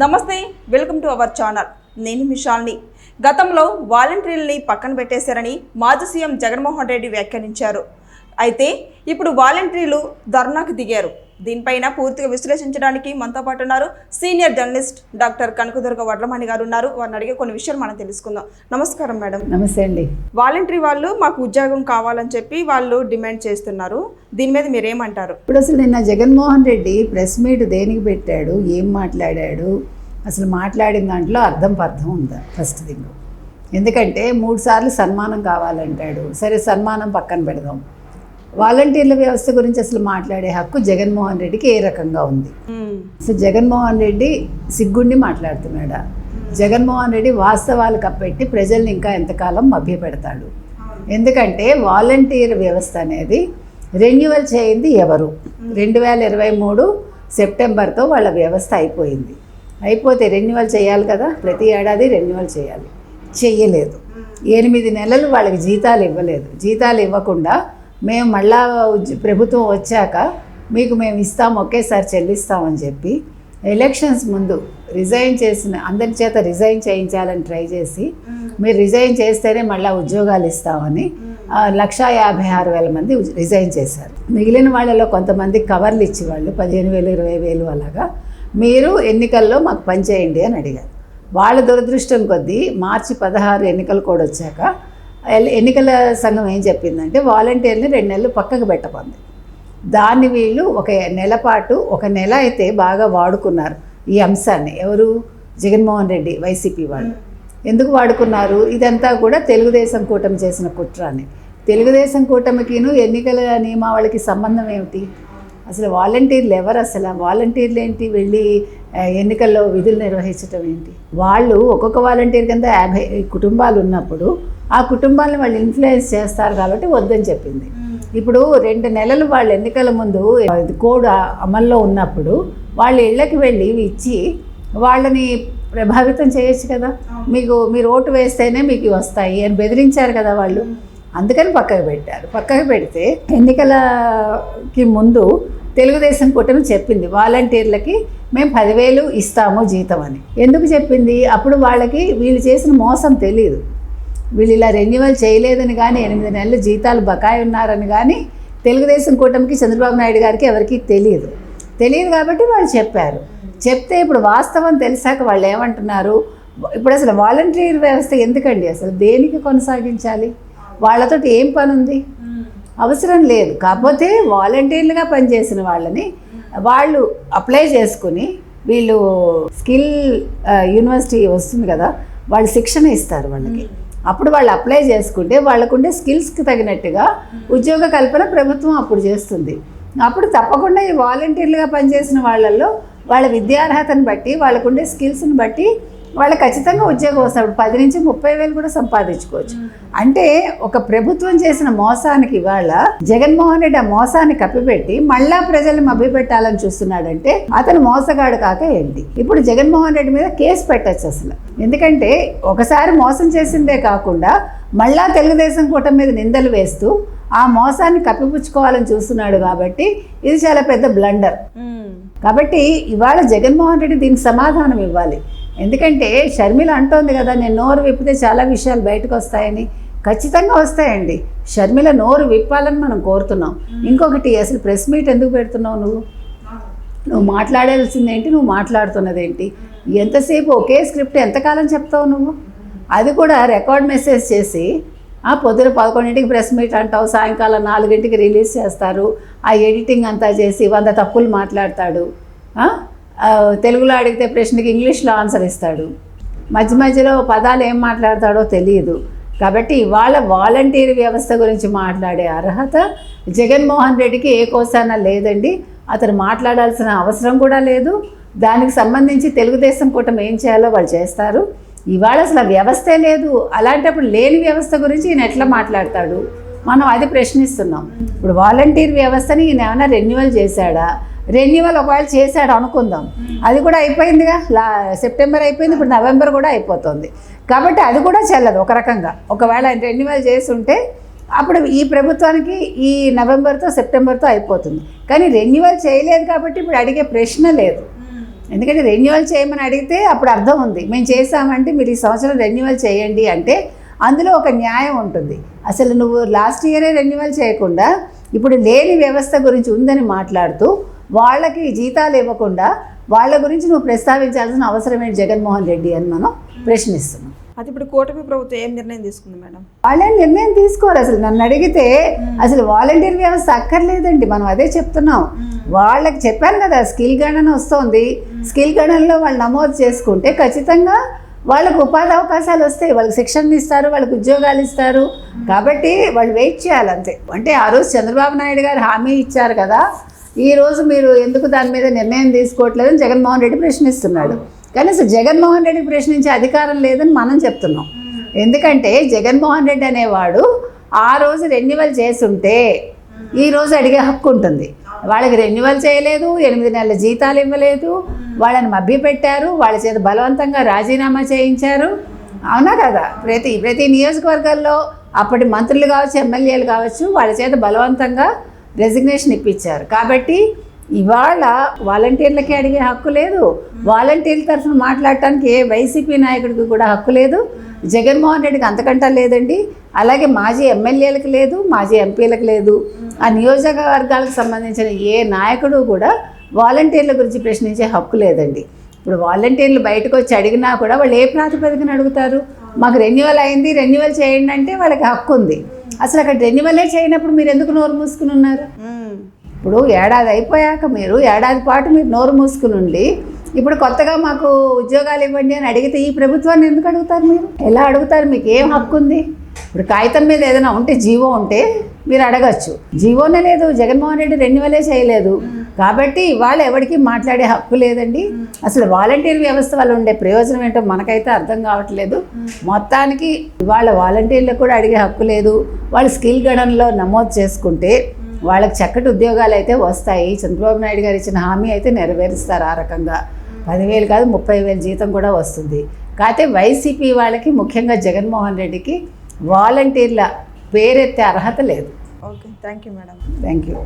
నమస్తే welcome to our channel. నేను మిషాల్ని. గతంలో వాలంటీర్లని పక్కన పెట్టేశారని మాజీ సీఎం జగన్మోహన్ రెడ్డి వ్యాఖ్యానించారు. అయితే ఇప్పుడు వాలంటీర్లు ధర్నాకు దిగారు. దీనిపైన పూర్తిగా విశ్లేషించడానికి మనతో పాటు ఉన్నారు senior journalist doctor Kanakadurga Vadlamani garu ఉన్నారు. వారిని అడిగే కొన్ని విషయాలు మనం తెలుసుకుందాం. నమస్కారం మేడం. నమస్తే అండి. వాలంటరీ వాళ్ళు మాకు ఉద్యోగం కావాలని చెప్పి వాళ్ళు డిమాండ్ చేస్తున్నారు. దీని మీద మీరేమంటారు ఇప్పుడు అసలు నిన్న జగన్మోహన్ రెడ్డి ప్రెస్ మీట్ దేనికి పెట్టాడు? ఏం మాట్లాడాడు? అసలు మాట్లాడిన దాంట్లో అర్థం పర్థం ఉందా? ఫస్ట్ థింగ్ ఎందుకంటే మూడు సార్లు సన్మానం కావాలంటాడు. సరే సన్మానం పక్కన పెడదాం. వాలంటీర్ల వ్యవస్థ గురించి అసలు మాట్లాడే హక్కు జగన్మోహన్ రెడ్డికి ఏ రకంగా ఉంది. అసలు జగన్మోహన్ రెడ్డి సిగ్గుండి మాట్లాడుతున్నాడా? జగన్మోహన్ రెడ్డి వాస్తవాలు కప్పెట్టి ప్రజల్ని ఇంకా ఎంతకాలం మభ్యపెడతాడు? ఎందుకంటే వాలంటీర్ వ్యవస్థ అనేది రెన్యువల్ చేయింది ఎవరు? రెండు వేల ఇరవై మూడు సెప్టెంబర్తో వాళ్ళ వ్యవస్థ అయిపోయింది. అయిపోతే రెన్యువల్ చేయాలి కదా? ప్రతి ఏడాది రెన్యువల్ చేయాలి. చెయ్యలేదు. ఎనిమిది నెలలు వాళ్ళకి జీతాలు ఇవ్వలేదు. జీతాలు ఇవ్వకుండా మేము మళ్ళా ప్రభుత్వం వచ్చాక మీకు మేము ఇస్తాం ఒకేసారి చెల్లిస్తామని చెప్పి ఎలక్షన్స్ ముందు రిజైన్ చేసిన అందరి చేత రిజైన్ చేయించాలని ట్రై చేసి మీరు రిజైన్ చేస్తేనే మళ్ళీ ఉద్యోగాలు ఇస్తామని లక్షా యాభై ఆరు వేల మంది రిజైన్ చేశారు. మిగిలిన వాళ్ళలో కొంతమంది కవర్లు ఇచ్చి వాళ్ళు పదిహేను వేలు ఇరవై వేలు అలాగా. మీరు ఎన్నికల్లో మాకు పనిచేయండి అని అడిగారు. వాళ్ళ దురదృష్టం కొద్దీ మార్చి పదహారు ఎన్నికలు కూడా వచ్చాక ఎన్నికల సంఘం ఏం చెప్పిందంటే వాలంటీర్ని రెండు నెలలు పక్కకు పెట్టమంది. దాన్ని వీళ్ళు ఒక నెల పాటు ఒక నెల అయితే బాగా వాడుకున్నారు ఈ అంశాన్ని. ఎవరు? జగన్మోహన్ రెడ్డి వైసీపీ వాళ్ళు. ఎందుకు వాడుకున్నారు? ఇదంతా కూడా తెలుగుదేశం కూటమి చేసిన కుట్ర అని తెలుగుదేశం కూటమికిను ఎన్నికల నియమావళికి సంబంధం ఏమిటి? అసలు వాలంటీర్లు ఎవరు అసలు? వాలంటీర్లు ఏంటి? వెళ్ళి ఎన్నికల్లో విధులు నిర్వహించడం ఏంటి? వాళ్ళు ఒక్కొక్క వాలంటీర్ కింద యాభై కుటుంబాలు ఉన్నప్పుడు ఆ కుటుంబాలను వాళ్ళు ఇన్ఫ్లుయెన్స్ చేస్తారు కాబట్టి వద్దని చెప్పింది. ఇప్పుడు రెండు నెలలు వాళ్ళు ఎన్నికల ముందు కోడ్ అమల్లో ఉన్నప్పుడు వాళ్ళ ఇళ్ళకి వెళ్ళి ఇవి ఇచ్చి వాళ్ళని ప్రభావితం చేయొచ్చు కదా. మీకు మీరు ఓటు వేస్తేనే మీకు వస్తాయి అని బెదిరించారు కదా వాళ్ళు. అందుకని పక్కకు పెట్టారు. పక్కకు పెడితే ఎన్నికలకి ముందు తెలుగుదేశం కూటమి చెప్పింది వాలంటీర్లకి మేము పదివేలు ఇస్తాము జీతం అని. ఎందుకు చెప్పింది? అప్పుడు వాళ్ళకి వీళ్ళు చేసిన మోసం తెలియదు వీళ్ళు ఇలా రెన్యువల్ చేయలేదని కానీ ఎనిమిది నెలలు జీతాలు బకాయి ఉన్నారని కానీ తెలుగుదేశం కూటమికి చంద్రబాబు నాయుడు గారికి ఎవరికీ తెలియదు. తెలియదు కాబట్టి వాళ్ళు చెప్పారు. చెప్తే ఇప్పుడు వాస్తవం తెలిసాక వాళ్ళు ఏమంటున్నారు? ఇప్పుడు అసలు వాలంటీర్ వ్యవస్థ ఎందుకండి? అసలు దేనికి కొనసాగించాలి? వాళ్ళతోటి ఏం పని ఉంది అవసరం లేదు. కాకపోతే వాలంటీర్లుగా పనిచేసిన వాళ్ళని వాళ్ళు అప్లై చేసుకుని వీళ్ళు స్కిల్ యూనివర్సిటీ వస్తుంది కదా వాళ్ళు శిక్షణ ఇస్తారు వాళ్ళకి. అప్పుడు వాళ్ళు అప్లై చేసుకుంటే వాళ్ళకుండే స్కిల్స్కి తగినట్టుగా ఉద్యోగ కల్పన ప్రభుత్వం అప్పుడు చేస్తుంది. అప్పుడు తప్పకుండా ఈ వాలంటీర్లుగా పనిచేసిన వాళ్ళల్లో వాళ్ళ విద్యార్హతను బట్టి వాళ్ళకుండే స్కిల్స్ని బట్టి వాళ్ళకి ఖచ్చితంగా ఉద్యోగం వస్తుంది అప్పుడు పది నుంచి ముప్పై వేలు కూడా సంపాదించుకోవచ్చు. అంటే ఒక ప్రభుత్వం చేసిన మోసానికి ఇవాళ జగన్మోహన్ రెడ్డి ఆ మోసాన్ని కప్పిపెట్టి మళ్ళా ప్రజల్ని మభ్యపెట్టాలని చూస్తున్నాడంటే అతను మోసగాడు కాక ఏంటి? ఇప్పుడు జగన్మోహన్ రెడ్డి మీద కేసు పెట్టచ్చు అసలు. ఎందుకంటే ఒకసారి మోసం చేసిందే కాకుండా మళ్ళా తెలుగుదేశం కూటమి మీద నిందలు వేస్తూ ఆ మోసాన్ని కప్పిపుచ్చుకోవాలని చూస్తున్నాడు కాబట్టి ఇది చాలా పెద్ద బ్లండర్. కాబట్టి ఇవాళ జగన్మోహన్ రెడ్డి దీనికి సమాధానం ఇవ్వాలి. ఎందుకంటే షర్మిల అంటోంది కదా నేను నోరు విప్పితే చాలా విషయాలు బయటకు వస్తాయని ఖచ్చితంగా వస్తాయండి. షర్మిల నోరు విప్పాలని మనం కోరుతున్నాం. ఇంకొకటి అసలు ప్రెస్ మీట్ ఎందుకు పెడుతున్నావు నువ్వు? నువ్వు మాట్లాడాల్సిందేంటి? నువ్వు మాట్లాడుతున్నదేంటి? ఎంతసేపు ఒకే స్క్రిప్ట్ ఎంతకాలం చెప్తావు నువ్వు? అది కూడా రికార్డ్ మెసేజ్ చేసి ఆ పొద్దున పదకొండింటికి ప్రెస్ మీట్ అంటావు సాయంకాలం నాలుగింటికి రిలీజ్ చేస్తారు ఆ ఎడిటింగ్ అంతా చేసి వంద తప్పులు మాట్లాడతాడు. తెలుగులో అడిగితే ప్రశ్నకి ఇంగ్లీష్లో ఆన్సర్ ఇస్తాడు. మధ్య మధ్యలో పదాలు ఏం మాట్లాడతాడో తెలియదు. కాబట్టి ఇవాళ వాలంటీర్ వ్యవస్థ గురించి మాట్లాడే అర్హత జగన్మోహన్ రెడ్డికి ఏ కోసాన లేదండి. అతను మాట్లాడాల్సిన అవసరం కూడా లేదు. దానికి సంబంధించి తెలుగుదేశం కూటమి ఏం చేయాలో వాళ్ళు చేస్తారు. ఇవాళ అసలు వ్యవస్థే లేదు. అలాంటప్పుడు లేని వ్యవస్థ గురించి ఈయన ఎట్లా మాట్లాడతాడు? మనం అది ప్రశ్నిస్తున్నాం. ఇప్పుడు వాలంటీర్ వ్యవస్థని ఈయన ఏమైనా రెన్యువల్ చేశాడా? రెన్యువల్ ఒకవేళ చేశాడు అనుకుందాం. అది కూడా అయిపోయిందిగా? లా సెప్టెంబర్ అయిపోయింది ఇప్పుడు నవంబర్ కూడా అయిపోతుంది. కాబట్టి అది కూడా చెల్లదు ఒక రకంగా. ఒకవేళ ఆయన రెన్యువల్ చేసి ఉంటే అప్పుడు ఈ ప్రభుత్వానికి ఈ నవంబర్తో సెప్టెంబర్తో అయిపోతుంది. కానీ రెన్యువల్ చేయలేదు కాబట్టి ఇప్పుడు అడిగే ప్రశ్న లేదు. ఎందుకంటే రెన్యువల్ చేయమని అడిగితే అప్పుడు అర్థం ఉంది. మేము చేసామంటే మీరు ఈ సంవత్సరం రెన్యువల్ చేయండి అంటే అందులో ఒక న్యాయం ఉంటుంది. అసలు నువ్వు లాస్ట్ ఇయరే రెన్యువల్ చేయకుండా ఇప్పుడు లేని వ్యవస్థ గురించి ఉందని మాట్లాడుతూ వాళ్ళకి జీతాలు ఇవ్వకుండా వాళ్ళ గురించి నువ్వు ప్రస్తావించాల్సిన అవసరం ఏంటి జగన్మోహన్ రెడ్డి అని మనం ప్రశ్నిస్తున్నాం. అది ఇప్పుడు కూటమి ప్రభుత్వం ఏం నిర్ణయం తీసుకుంది మేడం? వాళ్ళే నిర్ణయం తీసుకోరు అసలు. నన్ను అడిగితే అసలు వాలంటీర్ వ్యవస్థ అక్కర్లేదండి. మనం అదే చెప్తున్నాం. వాళ్ళకి చెప్పాను కదా స్కిల్ గణన వస్తుంది. స్కిల్ గణనలో వాళ్ళు నమోదు చేసుకుంటే ఖచ్చితంగా వాళ్ళకు ఉపాధి అవకాశాలు వస్తాయి. వాళ్ళకి శిక్షణ ఇస్తారు వాళ్ళకి ఉద్యోగాలు ఇస్తారు. కాబట్టి వాళ్ళు వెయిట్ చేయాలి అంతే అంటే ఆ రోజు చంద్రబాబు నాయుడు గారు హామీ ఇచ్చారు కదా. ఈరోజు మీరు ఎందుకు దాని మీద నిర్ణయం తీసుకోవట్లేదని జగన్మోహన్ రెడ్డి ప్రశ్నిస్తున్నాడు. కానీ అసలు జగన్మోహన్ రెడ్డి ప్రశ్నించే అధికారం లేదని మనం చెప్తున్నాం. ఎందుకంటే జగన్మోహన్ రెడ్డి అనేవాడు ఆ రోజు రెన్యువల్ చేసుంటే ఈ రోజు అడిగే హక్కు ఉంటుంది. వాళ్ళకి రెన్యువల్ చేయలేదు ఎనిమిది నెలల జీతాలు ఇవ్వలేదు వాళ్ళని మభ్యపెట్టారు వాళ్ళ చేత బలవంతంగా రాజీనామా చేయించారు. అవునా కదా? ప్రతి ప్రతి నియోజకవర్గాల్లో అప్పటి మంత్రులు కావచ్చు ఎమ్మెల్యేలు కావచ్చు వాళ్ళ చేత బలవంతంగా రెసిగ్నేషన్ ఇప్పించారు. కాబట్టి ఇవాళ వాలంటీర్లకి అడిగే హక్కు లేదు. వాలంటీర్ల తరఫున మాట్లాడటానికి ఏ వైసీపీ నాయకుడికి కూడా హక్కు లేదు. జగన్మోహన్ రెడ్డికి అంతకంటా లేదండి. అలాగే మాజీ ఎమ్మెల్యేలకు లేదు మాజీ ఎంపీలకు లేదు. ఆ నియోజకవర్గాలకు సంబంధించిన ఏ నాయకుడు కూడా వాలంటీర్ల గురించి ప్రశ్నించే హక్కు లేదండి. ఇప్పుడు వాలంటీర్లు బయటకు వచ్చి అడిగినా కూడా వాళ్ళు ఏ ప్రాతిపదికన అడుగుతారు? మాకు రెన్యువల్ అయింది రెన్యువల్ చేయండి అంటే వాళ్ళకి హక్కు ఉంది. అసలు అక్కడ రెన్యువలే చేయనప్పుడు మీరు ఎందుకు నోరు మూసుకుని ఉన్నారు. ఇప్పుడు ఏడాది అయిపోయాక మీరు ఏడాది పాటు మీరు నోరు మూసుకుని ఉండి ఇప్పుడు కొత్తగా మాకు ఉద్యోగాలు ఇవ్వండి అని అడిగితే ఈ ప్రభుత్వాన్ని ఎందుకు అడుగుతారు మీరు? ఎలా అడుగుతారు? మీకు ఏం హక్కు ఉంది? ఇప్పుడు కాగితం మీద ఏదైనా ఉంటే జీవో ఉంటే మీరు అడగచ్చు. జీవోనే లేదు జగన్మోహన్ రెడ్డి రెన్యువలే చేయలేదు. కాబట్టి ఇవాళ ఎవరికి మాట్లాడే హక్కు లేదండి. అసలు వాలంటీర్ వ్యవస్థ వల్ల ఉండే ప్రయోజనం ఏంటో మనకైతే అర్థం కావట్లేదు. మొత్తానికి ఇవాళ వాలంటీర్లకు కూడా అడిగే హక్కు లేదు. వాళ్ళు స్కిల్ గణనలో నమోదు చేసుకుంటే వాళ్ళకి చక్కటి ఉద్యోగాలు అయితే వస్తాయి. చంద్రబాబు నాయుడు గారు ఇచ్చిన హామీ అయితే నెరవేరుస్తారు ఆ రకంగా. పదివేలు కాదు ముప్పై వేలు జీతం కూడా వస్తుంది. కాకపోతే వైసీపీ వాళ్ళకి ముఖ్యంగా జగన్మోహన్ రెడ్డికి వాలంటీర్ల పేరెత్తే అర్హత లేదు. Okay thank you madam. Thank you